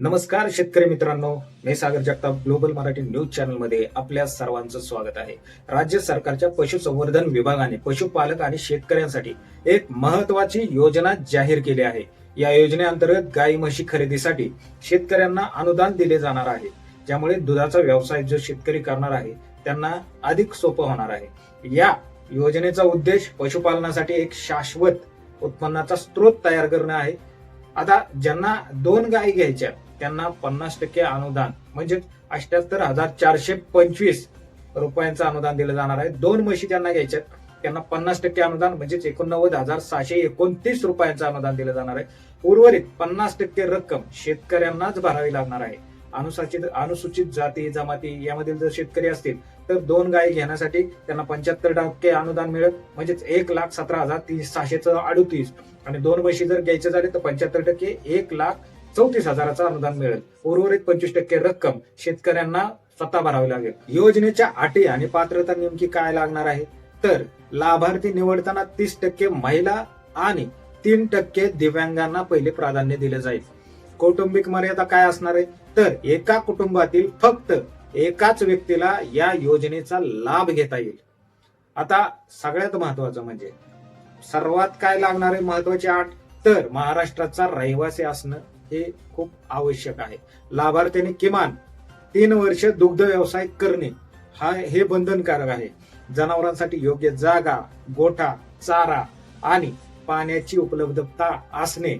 नमस्कार शेतकरी मित्रांनो. मी सागर जगताप ग्लोबल मराठी न्यूज चॅनलमध्ये आपल्या सर्वांचं स्वागत आहे. राज्य सरकारच्या पशुसंवर्धन विभागाने पशुपालक आणि शेतकऱ्यांसाठी एक महत्वाची योजना जाहीर केली आहे. या योजनेअंतर्गत गाई म्हशी खरेदीसाठी शेतकऱ्यांना अनुदान दिले जाणार आहे. ज्यामुळे दुधाचा व्यवसाय जो शेतकरी करणार आहे त्यांना अधिक सोपं होणार आहे. या योजनेचा उद्देश पशुपालनासाठी एक शाश्वत उत्पन्नाचा स्रोत तयार करणं आहे. आता ज्यांना दोन गायी घ्यायच्या त्यांना पन्नास टक्के अनुदान म्हणजे अठ्याहत्तर हजार चारशे पंचवीस रुपयांचं अनुदान दिलं जाणार आहे. दोन म्हशी ज्यांना घ्यायच्या त्यांना पन्नास टक्के अनुदान म्हणजेच एकोणनव्वद हजार सहाशे एकोणतीस रुपयांचं अनुदान दिलं जाणार आहे. उर्वरित पन्नास टक्के रक्कम शेतकऱ्यांनाच भरावी लागणार आहे. अनुसूचित अनुसूचित जाती जमाती यामधील जर शेतकरी असतील तर दोन गायी घेण्यासाठी त्यांना पंच्याहत्तर टक्के अनुदान मिळत म्हणजेच एक लाख सतरा हजार तीस सहाशेच अडुतीस. आणि दोन म्हशी जर घ्यायचे झाले तर पंच्याहत्तर टक्के एक लाख चौतीस हजाराचं अनुदान मिळेल. उर्वरित पंचवीस टक्के रक्कम शेतकऱ्यांना स्वतः भरावी लागेल. योजनेच्या अटी आणि पात्रता नेमकी काय लागणार आहे? तर लाभार्थी निवडताना तीस टक्के महिला आणि तीन टक्के दिव्यांगांना पहिले प्राधान्य दिले जाईल. कौटुंबिक मर्यादा काय असणार आहे? तर एका कुटुंबातील फक्त एकाच व्यक्तीला या योजनेचा लाभ घेता येईल. आता सगळ्यात महत्वाचं म्हणजे सर्वात काय लागणार आहे महत्वाची आठ? तर महाराष्ट्राचा रहिवासी असणं हे खूप आवश्यक आहे. लाभार्थ्याने किमान तीन वर्ष दुग्ध व्यवसाय करणे हा हे बंधनकारक आहे. जनावरांसाठी योग्य जागा गोठा चारा आणि पाण्याची उपलब्धता असणे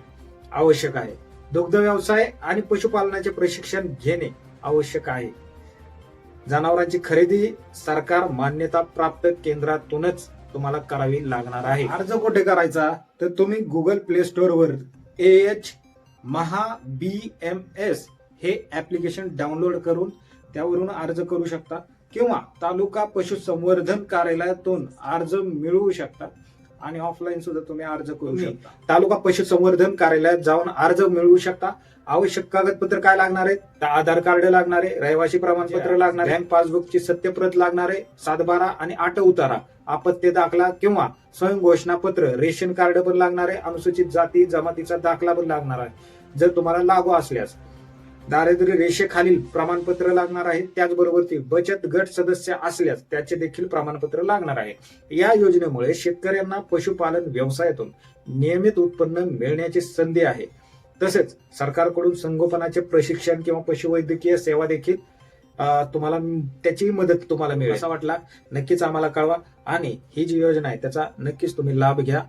आवश्यक आहे. दुग्ध व्यवसाय आणि पशुपालनाचे प्रशिक्षण घेणे आवश्यक आहे. जनावरांची खरेदी सरकार मान्यता प्राप्त केंद्रातूनच तुम्हाला करावी लागणार आहे. अर्ज कुठे करायचा? तर तुम्ही गुगल प्ले स्टोअर वर A H Maha B M S हे ऍप्लिकेशन डाउनलोड करून त्यावरून अर्ज करू शकता किंवा तालुका पशुसंवर्धन कार्यालयातून अर्ज मिळवू शकता. आणि ऑफलाईन सुद्धा तुम्ही अर्ज करू शकता. तालुका पशुसंवर्धन कार्यालयात जाऊन अर्ज मिळवू शकता. आवश्यक कागदपत्र काय लागणार आहे आधार कार्ड लागणार आहे रहिवासी प्रमाणपत्र लागणार बँक पासबुकची सत्यप्रत लागणार आहे सातबारा आणि आठ उतारा आपत्ती दाखला किंवा स्वयं घोषणापत्र रेशन कार्ड पण लागणार आहे अनुसूचित जाती जमातीचा दाखला पण लागणार आहे. जर तुम्हाला लागू असल्यास दारिद्र्य रेषेखालील प्रमाणपत्र लागणार आहे. त्याचबरोबर ती बचत गट सदस्य असल्यास त्याचे देखील प्रमाणपत्र लागणार आहे. या योजनेमुळे शेतकऱ्यांना पशुपालन व्यवसायातून नियमित उत्पन्न मिळण्याची संधी आहे. तसेच सरकारकडून संगोपनाचे प्रशिक्षण किंवा पशुवैद्यकीय सेवा देखील तुम्हाला त्याची मदत तुम्हाला मिळेल. असा वाटला? नक्कीच आम्हाला कळवा. आणि ही जी योजना आहे त्याचा नक्कीच तुम्ही लाभ घ्या.